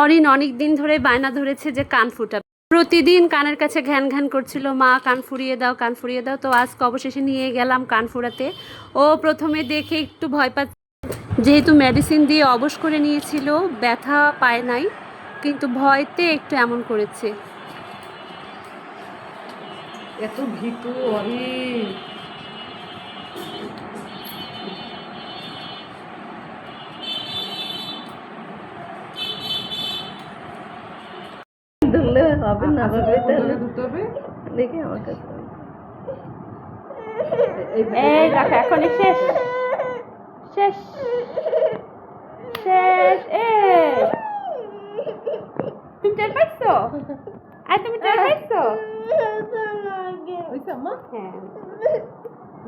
অরিন অনেক দিন ধরে বায়না ধরেছে যে কান ফুটাবে। প্রতিদিন কানের কাছে ঘ্যান ঘ্যান করছিল, মা, কান ফুরিয়ে দাও, কান ফুরিয়ে দাও। তো আজকে অবশেষে নিয়ে গেলাম কান ফুরাতে। ও প্রথমে দেখে একটু ভয় পাচ্ছে। যেহেতু মেডিসিন দিয়ে অবশ করে নিয়েছিল, ব্যথা পায় নাই, কিন্তু ভয়তে একটু এমন করেছে। এত ভীতু হবে না আচ্ছা, হবে হবে? দেখি আমার কাছে। এই দেখো এখন শেষ। শেষ। শেষ এ। তুমি টের পাইছো? আর তুমি টের পাইছো? হ্যাঁ।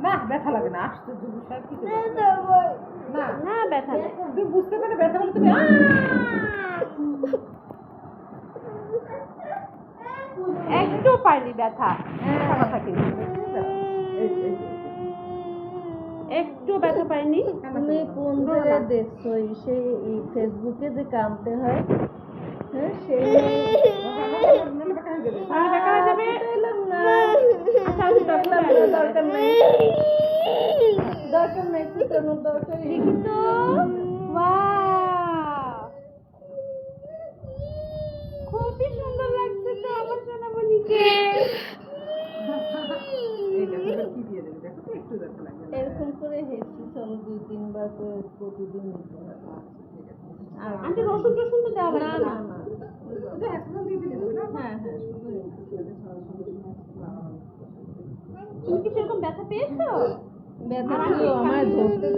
না ব্যথা লাগে না আশ্চর্য বিষয় কি না। না ব্যথা তুমি বুঝতে পারে ব্যথা বলে তুমি! একটু পাইনি ব্যথা। কথা কিন্তু। একটু ব্যথা পাইনি। তুমি কোন জায়গায় দেখছ? সেই ফেসবুকে যে কামতে হয় হ্যাঁ সেই আচ্ছা, আমি দরকার নেই। দরকার নেই দরকার নেই তো বাহ খুবই সুন্দর লাগছে তো আমার সোনামণিকে এই দেখো, এবার কি দিয়ে দেবে? দেখো তো একটু ব্যথা লাগবে না। এরকম করে হেসি চলো দুই তিনবার করে প্রতিদিন দিতে হবে। আর আন্টি রসুন টসুন তো দেওয়া না না না? হ্যাঁ হ্যাঁ। শুধু তুমি কি সেরকম ব্যথা পেয়েছ? ব্যথা আমার ধরতে